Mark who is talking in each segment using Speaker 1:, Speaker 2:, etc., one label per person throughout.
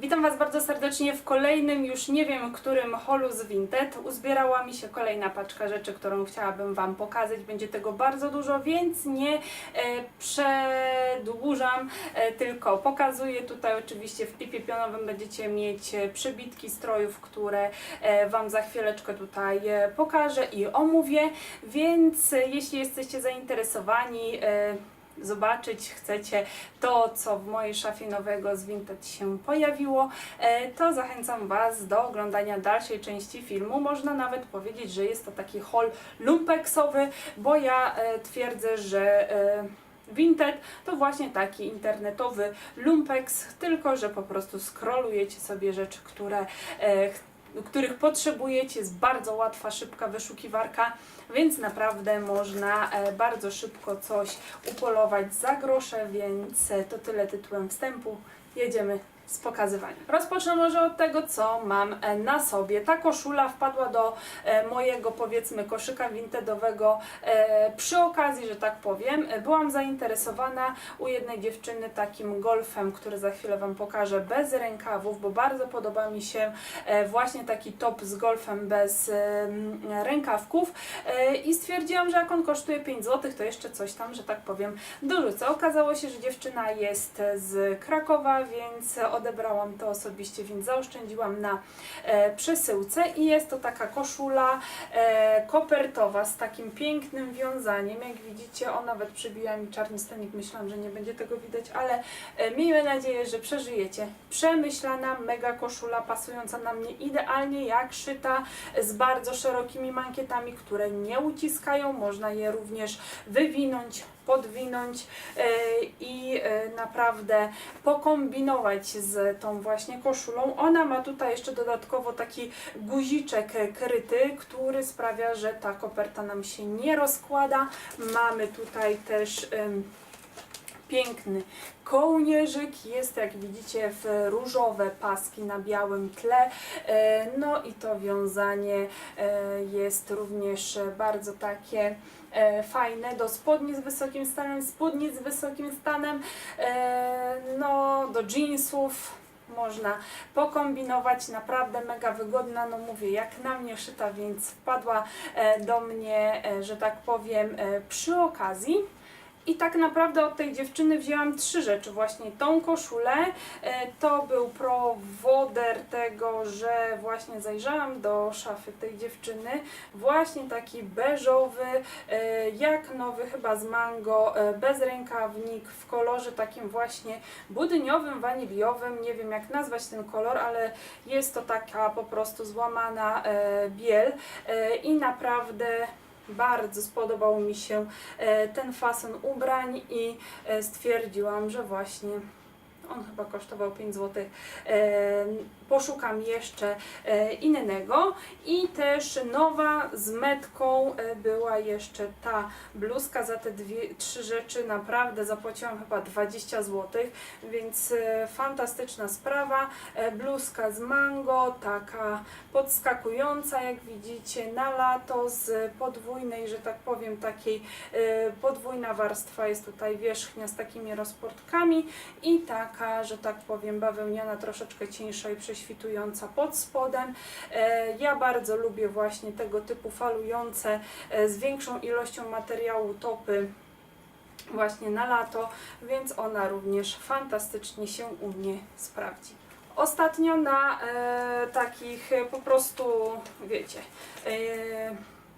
Speaker 1: Witam Was bardzo serdecznie w kolejnym, już nie wiem którym holu z Vinted. Uzbierała mi się kolejna paczka rzeczy, którą chciałabym Wam pokazać. Będzie tego bardzo dużo, więc nie e, przedłużam, e, tylko pokazuję. Tutaj oczywiście w pipie pionowym będziecie mieć e, przybitki strojów, które e, Wam za chwileczkę tutaj e, pokażę i omówię. Więc e, jeśli jesteście zainteresowani, e, zobaczyć chcecie to, co w mojej szafie nowego z Vinted się pojawiło, e, to zachęcam Was do oglądania dalszej części filmu. Można nawet powiedzieć, że jest to taki haul lumpeksowy, bo ja e, twierdzę, że e, Vinted to właśnie taki internetowy lumpex, tylko że po prostu scrollujecie sobie rzeczy, które e, ch- których potrzebujecie, jest bardzo łatwa, szybka wyszukiwarka, więc naprawdę można e, bardzo szybko coś upolować za grosze, więc e, to tyle tytułem wstępu. Jedziemy z pokazywaniem. Rozpocznę może od tego, co mam e, na sobie. Ta koszula wpadła do e, mojego, powiedzmy, koszyka wintedowego e, przy okazji, że tak powiem. Byłam zainteresowana u jednej dziewczyny takim golfem, który za chwilę Wam pokażę, bez rękawów, bo bardzo podoba mi się właśnie taki top z golfem bez rękawków i stwierdziłam, że jak on kosztuje 5 zł, to jeszcze coś tam, że tak powiem, dorzucę. Okazało się, że dziewczyna jest z Krakowa, więc odebrałam to osobiście, więc zaoszczędziłam na e, przesyłce i jest to taka koszula e, kopertowa z takim pięknym wiązaniem. Jak widzicie, o nawet przybiła mi czarny stanik, myślałam, że nie będzie tego widać, ale e, miejmy nadzieję, że przeżyjecie. Przemyślana, mega koszula, pasująca na mnie idealnie jak szyta, z bardzo szerokimi mankietami, które nie uciskają, można je również wywinąć, podwinąć e, i e, naprawdę pokombinować z tą właśnie koszulą. Ona ma tutaj jeszcze dodatkowo taki guziczek kryty, który sprawia, że ta koperta nam się nie rozkłada. Mamy tutaj też piękny kołnierzyk, jest jak widzicie w różowe paski na białym tle, E, no i to wiązanie jest również bardzo takie fajne do spodni z wysokim stanem, spódnic z wysokim stanem, e, no do jeansów można pokombinować, naprawdę mega wygodna, no mówię, jak na mnie szyta, więc wpadła e, do mnie, e, że tak powiem, e, przy okazji. I tak naprawdę od tej dziewczyny wzięłam trzy rzeczy. Właśnie tą koszulę. E, To był prowoder tego, że właśnie zajrzałam do szafy tej dziewczyny. Właśnie taki beżowy, e, jak nowy chyba z mango, e, bezrękawnik w kolorze takim właśnie budyniowym, waniliowym. Nie wiem jak nazwać ten kolor, ale jest to taka po prostu złamana biel i naprawdę bardzo spodobał mi się e, ten fason ubrań i e, stwierdziłam, że właśnie on chyba kosztował 5 zł. Poszukam jeszcze e, innego i też nowa z metką e, była jeszcze ta bluzka za te dwie, trzy rzeczy naprawdę zapłaciłam chyba 20 zł, więc e, fantastyczna sprawa. E, Bluzka z mango, taka podskakująca jak widzicie na lato z podwójnej, że tak powiem takiej e, podwójna warstwa jest tutaj wierzchnia z takimi rozportkami i taka, że tak powiem bawełniana, troszeczkę cieńsza i prześwitująca pod spodem. E, Ja bardzo lubię właśnie tego typu falujące e, z większą ilością materiału topy właśnie na lato, więc ona również fantastycznie się u mnie sprawdzi. Ostatnio na e, takich po prostu, wiecie, e,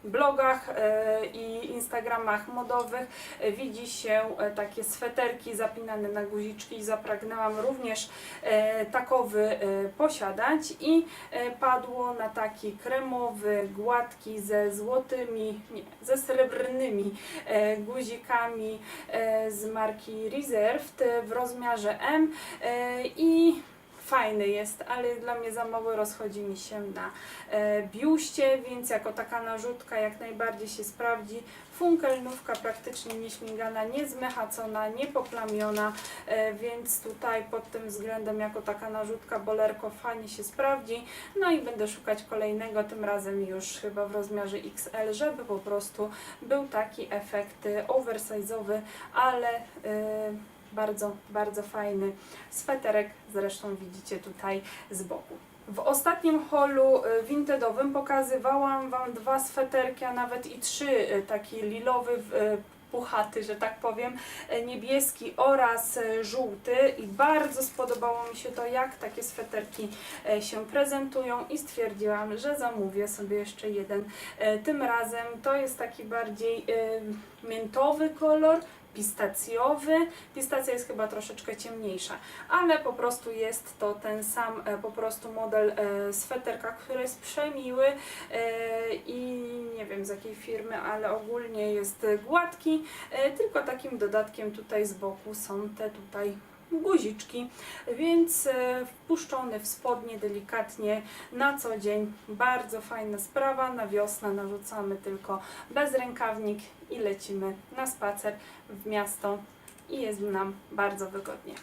Speaker 1: blogach e, i instagramach modowych. E, widzi się e, takie sweterki zapinane na guziczki zapragnęłam również takowy posiadać. I padło na taki kremowy, gładki ze złotymi, nie, ze srebrnymi guzikami z marki Reserved w rozmiarze M i fajny jest, ale dla mnie za mało rozchodzi mi się na e, biuście, więc jako taka narzutka jak najbardziej się sprawdzi. Funkelnówka praktycznie nieśmigana, niezmechacona, niepoplamiona, e, więc tutaj pod tym względem jako taka narzutka bolerko fajnie się sprawdzi. No i będę szukać kolejnego, tym razem już chyba w rozmiarze XL, żeby po prostu był taki efekt e, oversize'owy, ale Bardzo, bardzo fajny sweterek, zresztą widzicie tutaj z boku. W ostatnim holu y, wintedowym pokazywałam Wam dwa sweterki, a nawet i trzy, y, taki lilowy, y, puchaty, że tak powiem, niebieski oraz żółty i bardzo spodobało mi się to, jak takie sweterki się prezentują i stwierdziłam, że zamówię sobie jeszcze jeden. Tym razem to jest taki bardziej miętowy kolor, pistacjowy. Pistacja jest chyba troszeczkę ciemniejsza, ale po prostu jest to ten sam e, po prostu model e, sweterka, który jest przemiły e, i nie wiem z jakiej firmy, ale ogólnie jest gładki, tylko takim dodatkiem tutaj z boku są te tutaj guziczki, więc e, wpuszczony w spodnie delikatnie na co dzień. Bardzo fajna sprawa. Na wiosnę narzucamy tylko bez rękawnik i lecimy na spacer w miasto i jest nam bardzo wygodnie.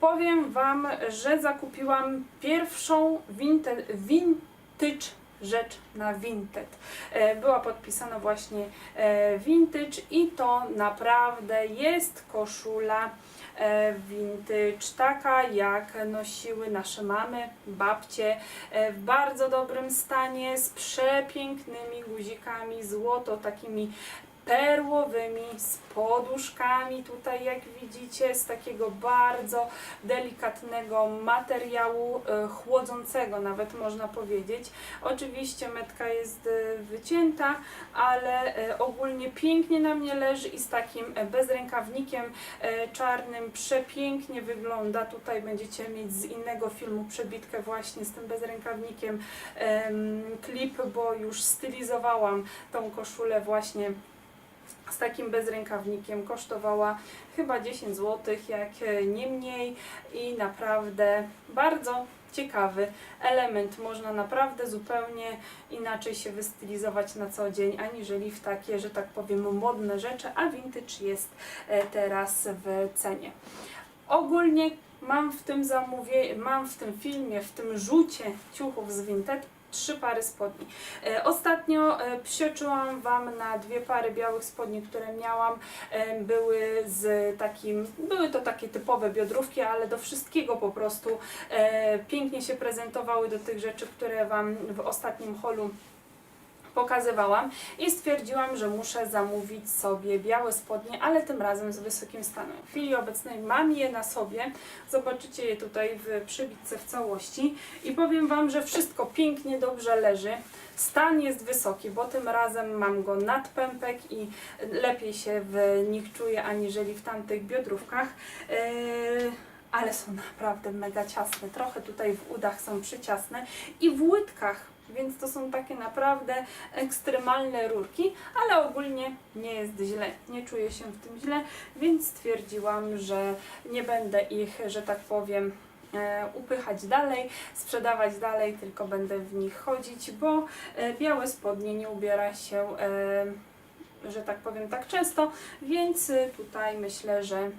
Speaker 1: Powiem Wam, że zakupiłam pierwszą vintage, vintage rzecz na Vinted. E, Była podpisana właśnie e, Vintage i to naprawdę jest koszula vintage, taka jak nosiły nasze mamy, babcie, e, w bardzo dobrym stanie, z przepięknymi guzikami, złoto, takimi perłowymi, z poduszkami tutaj jak widzicie, z takiego bardzo delikatnego materiału, e, chłodzącego nawet można powiedzieć. Oczywiście metka jest e, wycięta, ale e, ogólnie pięknie na mnie leży i z takim bezrękawnikiem czarnym przepięknie wygląda. Tutaj będziecie mieć z innego filmu przebitkę właśnie z tym bezrękawnikiem em, klip, bo już stylizowałam tą koszulę właśnie z takim bezrękawnikiem. Kosztowała chyba 10 zł, jak e, nie mniej i naprawdę bardzo ciekawy element. Można naprawdę zupełnie inaczej się wystylizować na co dzień, aniżeli w takie, że tak powiem, modne rzeczy, a vintage jest e, teraz w cenie. Ogólnie mam w tym zamówie, mam w tym filmie, w tym rzucie ciuchów z Vinted trzy pary spodni. E, Ostatnio e, psioczyłam Wam na dwie pary białych spodni, które miałam. E, Były z takim, były to takie typowe biodrówki, ale do wszystkiego po prostu pięknie się prezentowały do tych rzeczy, które Wam w ostatnim holu pokazywałam i stwierdziłam, że muszę zamówić sobie białe spodnie, ale tym razem z wysokim stanem. W chwili obecnej mam je na sobie, zobaczycie je tutaj w przybitce w całości i powiem Wam, że wszystko pięknie, dobrze leży. Stan jest wysoki, bo tym razem mam go nad pępek i lepiej się w nich czuję aniżeli w tamtych biodrówkach. Yy, ale są naprawdę mega ciasne. Trochę tutaj w udach są przyciasne i w łydkach, więc to są takie naprawdę ekstremalne rurki, ale ogólnie nie jest źle. Nie czuję się w tym źle, więc stwierdziłam, że nie będę ich, że tak powiem, e, upychać dalej, sprzedawać dalej, tylko będę w nich chodzić, bo e, białe spodnie nie ubiera się, e, że tak powiem, tak często, więc tutaj myślę, że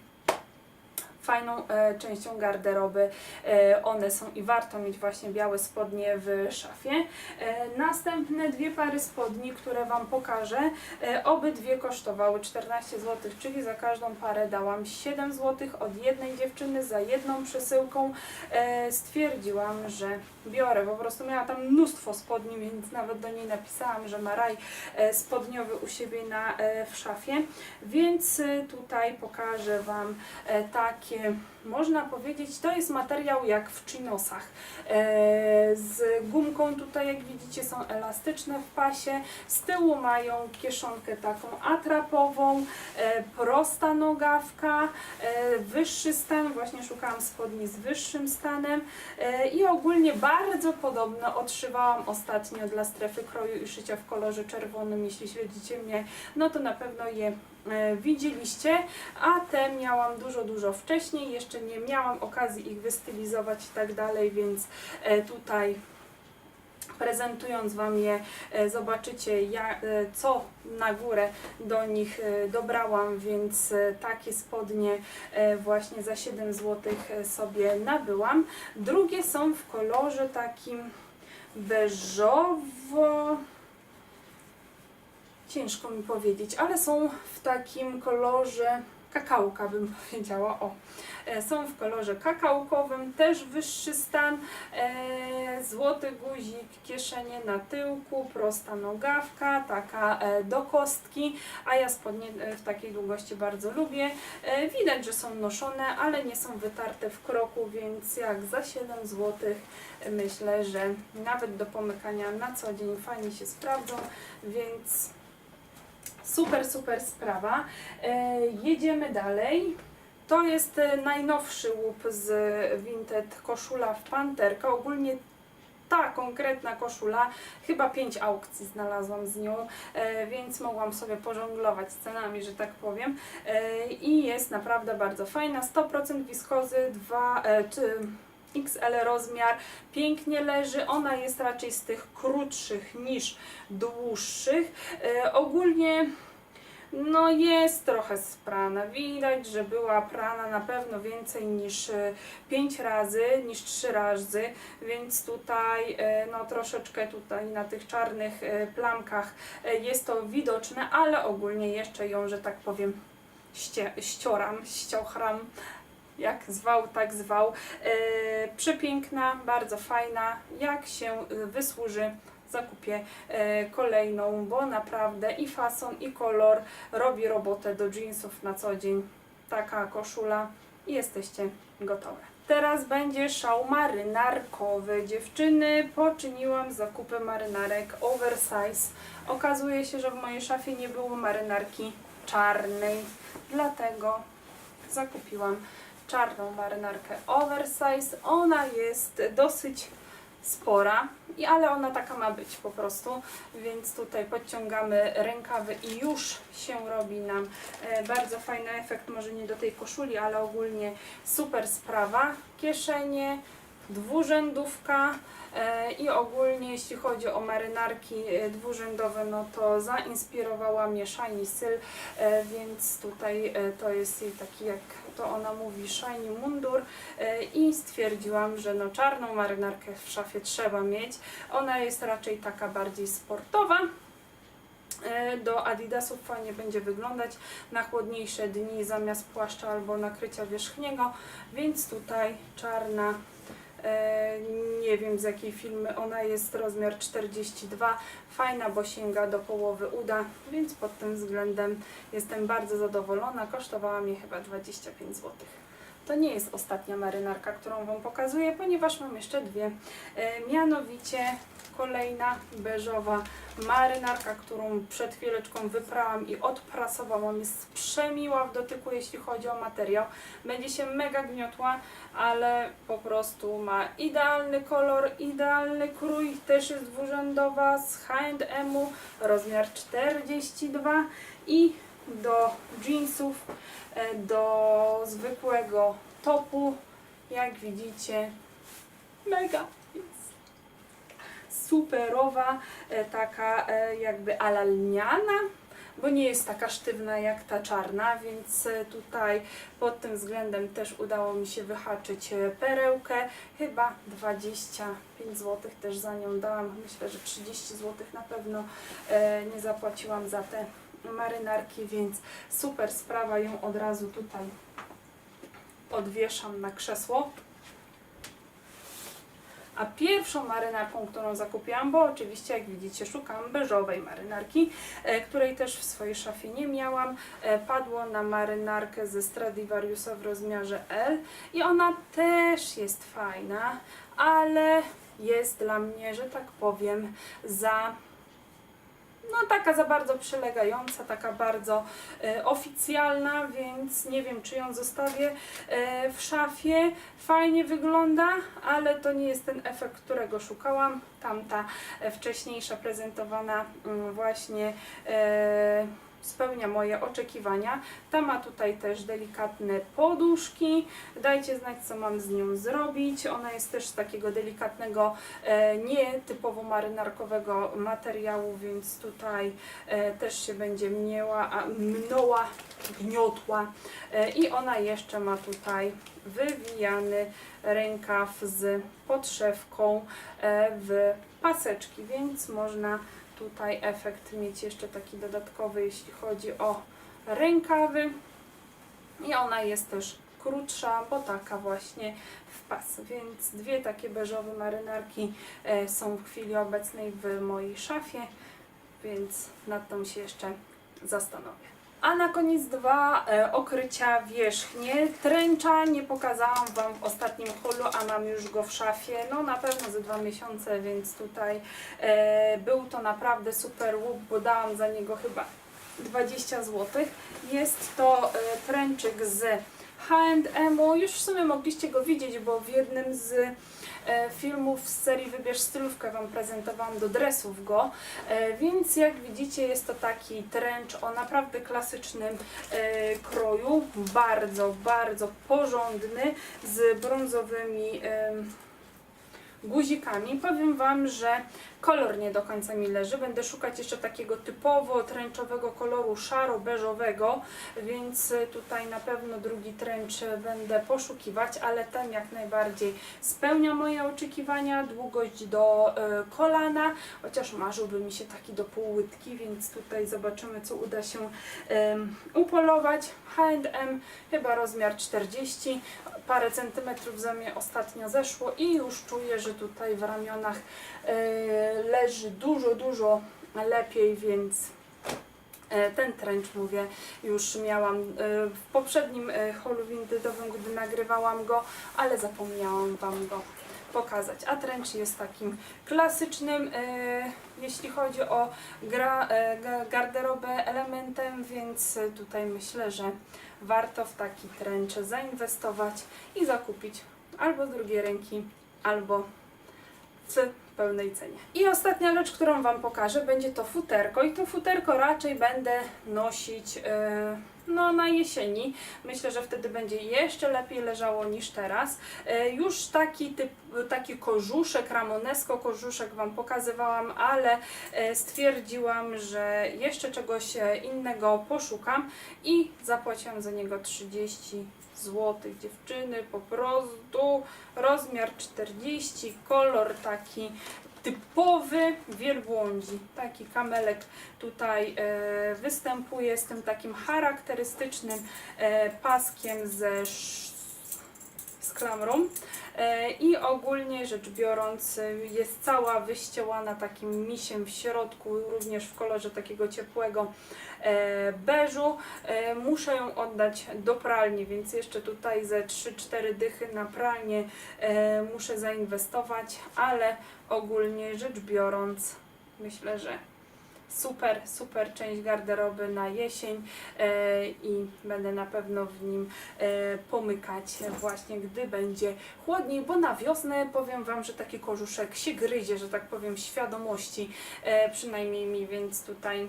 Speaker 1: fajną e, częścią garderoby e, one są i warto mieć właśnie białe spodnie w szafie. E, następne dwie pary spodni, które Wam pokażę, e, obydwie kosztowały 14 zł, czyli za każdą parę dałam 7 zł od jednej dziewczyny za jedną przesyłką. E, stwierdziłam, że biorę, po prostu miała tam mnóstwo spodni, więc nawet do niej napisałam, że ma raj e, spodniowy u siebie na, e, w szafie, więc e, tutaj pokażę Wam takie, można powiedzieć, to jest materiał jak w chinosach. Z gumką tutaj, jak widzicie, są elastyczne w pasie. Z tyłu mają kieszonkę taką atrapową, prosta nogawka, wyższy stan, właśnie szukałam spodni z wyższym stanem i ogólnie bardzo podobno odszywałam ostatnio dla strefy kroju i szycia w kolorze czerwonym. Jeśli śledzicie mnie, no to na pewno je e, widzieliście, a te miałam dużo, dużo wcześniej, jeszcze nie miałam okazji ich wystylizować i tak dalej, więc e, tutaj prezentując Wam je, e, zobaczycie ja, e, co na górę do nich e, dobrałam, więc takie spodnie właśnie za 7 zł sobie nabyłam. Drugie są w kolorze takim beżowo ciężko mi powiedzieć, ale są w takim kolorze kakałka bym powiedziała, o. E, Są w kolorze kakałkowym, też wyższy stan, e, złoty guzik, kieszenie na tyłku, prosta nogawka, taka e, do kostki, a ja spodnie w takiej długości bardzo lubię. Widać, że są noszone, ale nie są wytarte w kroku, więc jak za 7 zł myślę, że nawet do pomykania na co dzień fajnie się sprawdzą, więc super, super sprawa. E, jedziemy dalej. To jest e, najnowszy łup z Vinted koszula w panterka. Ogólnie ta konkretna koszula, chyba pięć aukcji znalazłam z nią, e, więc mogłam sobie pożonglować cenami, że tak powiem. I jest naprawdę bardzo fajna. 100% wiskozy, 2 e, czy XL rozmiar, pięknie leży. Ona jest raczej z tych krótszych niż dłuższych. E, ogólnie no jest trochę sprana. Widać, że była prana na pewno więcej niż 5 razy, niż 3 razy, więc tutaj e, no troszeczkę tutaj na tych czarnych e, plamkach e, jest to widoczne, ale ogólnie jeszcze ją, że tak powiem, ścioram, ściochram. Jak zwał, tak zwał. E, przepiękna, bardzo fajna. Jak się e, wysłuży, zakupię e, kolejną, bo naprawdę i fason, i kolor robi robotę do jeansów na co dzień. Taka koszula i jesteście gotowe. Teraz będzie szał marynarkowy. Dziewczyny, poczyniłam zakupy marynarek oversize. Okazuje się, że w mojej szafie nie było marynarki czarnej, dlatego zakupiłam czarną marynarkę oversize. Ona jest dosyć spora, i ale ona taka ma być po prostu, więc tutaj podciągamy rękawy i już się robi nam e, bardzo fajny efekt, może nie do tej koszuli, ale ogólnie super sprawa. Kieszenie, dwurzędówka e, i ogólnie jeśli chodzi o marynarki e, dwurzędowe, no to zainspirowała mnie Shiny Sil, e, więc tutaj to jest jej taki jak to ona mówi shiny mundur e, i stwierdziłam, że no czarną marynarkę w szafie trzeba mieć. Ona jest raczej taka bardziej sportowa. E, Do Adidasów fajnie będzie wyglądać na chłodniejsze dni zamiast płaszcza albo nakrycia wierzchniego, więc tutaj czarna nie wiem z jakiej firmy ona jest, rozmiar 42, fajna, bo sięga do połowy uda, więc pod tym względem jestem bardzo zadowolona, kosztowała mnie chyba 25 zł. To nie jest ostatnia marynarka, którą Wam pokazuję, ponieważ mam jeszcze dwie. E, mianowicie kolejna beżowa marynarka, którą przed chwileczką wyprałam i odprasowałam. Jest przemiła w dotyku, jeśli chodzi o materiał. Będzie się mega gniotła, ale po prostu ma idealny kolor, idealny krój. Też jest dwurzędowa z H&M-u, rozmiar 42 i do jeansów, e, do zwykłego topu, jak widzicie, mega superowa, e, taka e, jakby ala lniana, bo nie jest taka sztywna jak ta czarna, więc e, tutaj pod tym względem też udało mi się wyhaczyć perełkę. Chyba 25 zł też za nią dałam. Myślę, że 30 zł na pewno nie zapłaciłam za te marynarki, więc super sprawa. Ją od razu tutaj odwieszam na krzesło. A pierwszą marynarką, którą zakupiłam, bo oczywiście jak widzicie szukałam beżowej marynarki, e, której też w swojej szafie nie miałam, e, padło na marynarkę ze Stradivariusa w rozmiarze L i ona też jest fajna, ale jest dla mnie, że tak powiem, za no taka za bardzo przylegająca, taka bardzo e, oficjalna, więc nie wiem czy ją zostawię e, w szafie. Fajnie wygląda, ale to nie jest ten efekt, którego szukałam. Tamta e, wcześniejsza prezentowana mm, właśnie e, spełnia moje oczekiwania. Ta ma tutaj też delikatne poduszki. Dajcie znać, co mam z nią zrobić. Ona jest też z takiego delikatnego, e, nie typowo marynarkowego materiału, więc tutaj e, też się będzie mnięła, a mnoła, gniotła. E, I ona jeszcze ma tutaj wywijany rękaw z podszewką w paseczki, więc można tutaj efekt mieć jeszcze taki dodatkowy, jeśli chodzi o rękawy. I ona jest też krótsza, bo taka właśnie w pas. Więc dwie takie beżowe marynarki e, są w chwili obecnej w mojej szafie, więc nad tą się jeszcze zastanowię. A na koniec dwa e, okrycia wierzchnie. Tręcza nie pokazałam Wam w ostatnim holu, a mam już go w szafie. No na pewno ze dwa miesiące, więc tutaj e, był to naprawdę super łup, bo dałam za niego chyba 20 zł. Jest to e, tręczyk z H&M. Już w sumie mogliście go widzieć, bo w jednym z filmów z serii Wybierz stylówkę Wam prezentowałam do dresów go, e, więc jak widzicie jest to taki trench o naprawdę klasycznym e, kroju, bardzo, bardzo porządny, z brązowymi guzikami. Powiem Wam, że kolor nie do końca mi leży. Będę szukać jeszcze takiego typowo tręczowego koloru szaro-beżowego, więc y, tutaj na pewno drugi tręcz będę poszukiwać, ale ten jak najbardziej spełnia moje oczekiwania. Długość do y, kolana, chociaż marzyłby mi się taki do półłytki, więc tutaj zobaczymy, co uda się upolować. H&M chyba rozmiar 40, parę centymetrów za mnie ostatnio zeszło i już czuję, że tutaj w ramionach e, leży dużo, dużo lepiej, więc e, ten trench, mówię, już miałam e, w poprzednim e, holu windydowym, gdy nagrywałam go, ale zapomniałam Wam go pokazać. A trench jest takim klasycznym, jeśli chodzi o gra, ga- garderobę elementem, więc tutaj myślę, że warto w taki trench zainwestować i zakupić albo z drugiej ręki, albo w pełnej cenie. I ostatnia rzecz, którą Wam pokażę, będzie to futerko. I to futerko raczej będę nosić e, no, na jesieni. Myślę, że wtedy będzie jeszcze lepiej leżało niż teraz. E, już taki typ, taki kożuszek, ramonesko kożuszek Wam pokazywałam, ale e, stwierdziłam, że jeszcze czegoś e, innego poszukam i zapłaciłam za niego 30 zł. Dziewczyny, po prostu rozmiar 40, kolor taki typowy wielbłądzi. Taki kamelek tutaj e, występuje z tym takim charakterystycznym e, paskiem ze klamrą. E, I ogólnie rzecz biorąc e, jest cała wyściełana takim misiem w środku, również w kolorze takiego ciepłego e, beżu. Muszę ją oddać do pralni, więc jeszcze tutaj ze 3-4 dychy na pralnię muszę zainwestować, ale ogólnie rzecz biorąc myślę, że super, super część garderoby na jesień e, i będę na pewno w nim e, pomykać właśnie gdy będzie chłodniej, bo na wiosnę powiem Wam, że taki kożuszek się gryzie, że tak powiem świadomości e, przynajmniej mi, więc tutaj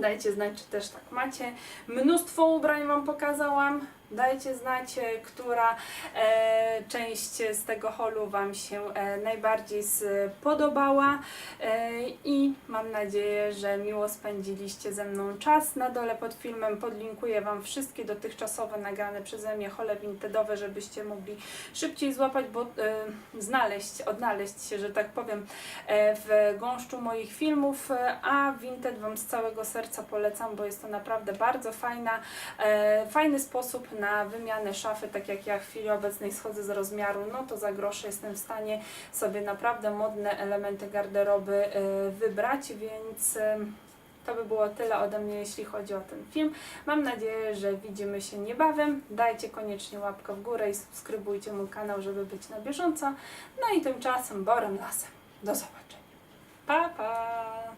Speaker 1: dajcie znać, czy też tak macie. Mnóstwo ubrań Wam pokazałam. Dajcie znać, e, która e, część z tego holu Wam się e, najbardziej spodobała i mam nadzieję, że miło spędziliście ze mną czas. Na dole pod filmem podlinkuję Wam wszystkie dotychczasowe nagrane przeze mnie hole vintedowe, żebyście mogli szybciej złapać, bo znaleźć, odnaleźć się, że tak powiem, w gąszczu moich filmów, a Vinted Wam z całego serca polecam, bo jest to naprawdę bardzo fajna, fajny sposób na wymianę szafy, tak jak ja w chwili obecnej schodzę z rozmiaru, no to za grosze jestem w stanie sobie naprawdę modne elementy garderoby e, wybrać, więc e, to by było tyle ode mnie, jeśli chodzi o ten film. Mam nadzieję, że widzimy się niebawem. Dajcie koniecznie łapkę w górę i subskrybujcie mój kanał, żeby być na bieżąco. No i tymczasem Borem Lasem. Do zobaczenia. Pa, pa!